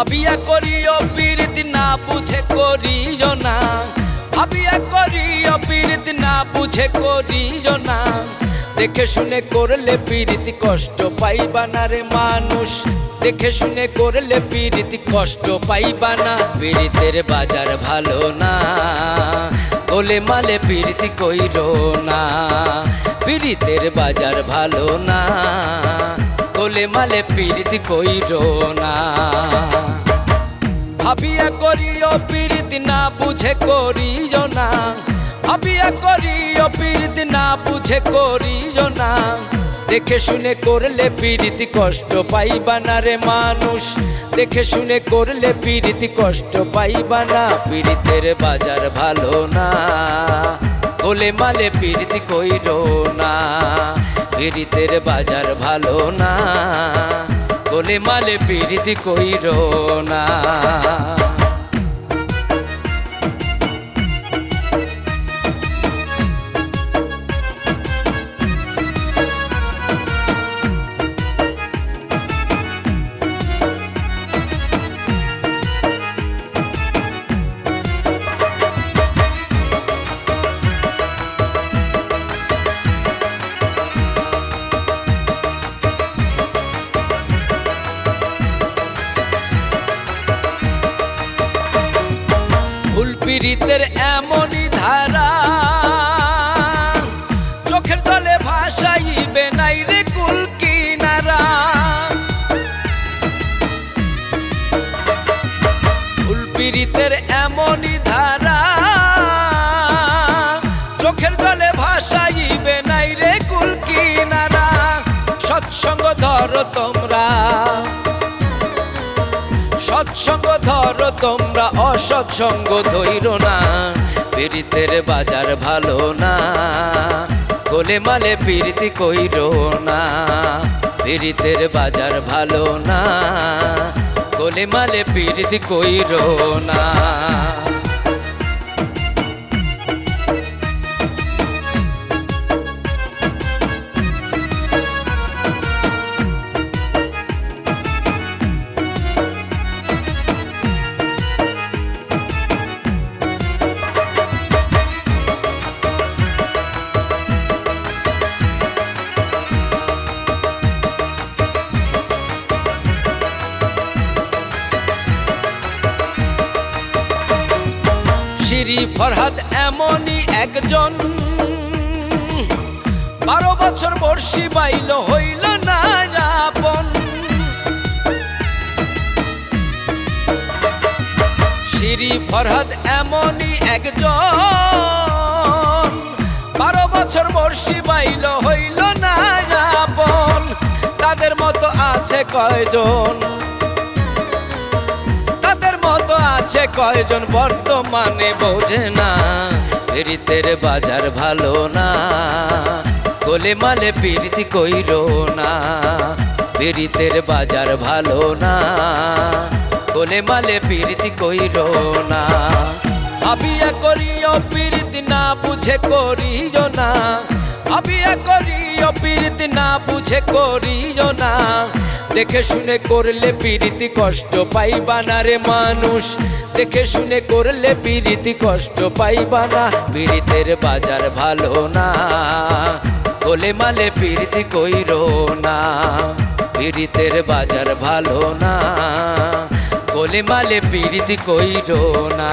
ভাবিয়া করিও পীড়িতি না, বুঝে করিও না। ভাবিয়া করিও পীড়িতি না, বুঝে করিও না। দেখে শুনে করলে পীড়িতি কষ্ট পাইবা না রে মানুষ। দেখে শুনে করলে পীড়িতি কষ্ট পাইবা না, পীড়িতের বাজার ভালো না। গোলে মালে পীড়িতি কইর না, পীড়িতের বাজার ভালো না। গোলে মালে পীড়িতি কইর না। ভাবিয়া করিও পীড়িত না, বুঝে করিও না। ভাবিয়া করিও পীড়িত না, বুঝে করিও না। দেখে শুনে করলে পীড়িতি কষ্ট পাইবা না রে মানুষ। দেখে শুনে করলে পীড়িতি কষ্ট পাইবা না, পীড়িতের বাজার ভালো না। গোলে মালে পীড়িতি কইর না। পীড়িতের বাজার ভালো না। গোলে মালে পীড়িতি কইর না। পীড়িতের এমনই ধারা। চোখের তলে ভাসাইবে নাই রে কুল কিনারা ফুল পীড়িতের এমনই ধারা। চোখের তলে ভাসাইবে নাই রে কুল কিনারা সৎসঙ্গ ধরো সৎসঙ্গ ধরো তোমরা অসৎসঙ্গ ধৈর না। পীড়িতের বাজার ভালো না। গোলে মালে পীড়িতি কইর না। পীড়িতের বাজার ভালো না। গোলে মালে পীড়িতি কইর না। শ্রী ফরহাদ এমনই একজন। বারো বছর বর্ষি বাইল হইল না আপন শ্রী ফরহাদ এমনই একজন। বারো বছর বর্ষি বাইল হইল না আপন তাদের মতো আছে কয়জন? আছে কয়জন বর্তমানে বোঝে না পীড়িতের বাজার ভালো না গোলে মালে পীড়িতি কইর না পীড়িতের বাজার ভালো না গোলে মালে পীড়িতি কইর না। ভাবিয়া করিও পীড়িতি না, বুঝে করিও না। ভাবিয়া করিও পীড়িতি না, বুঝে করিও না। দেখে শুনে করলে পীড়িতি কষ্ট পাইবা না রে মানুষ। দেখে শুনে করলে পীড়িতি কষ্ট পাইবা না। পীড়িতের বাজার ভালো না। কোলে মালে পীড়িতি কইরো না। পীড়িতের বাজার ভালো না। কোলে মালে পীড়িতি কইরো না।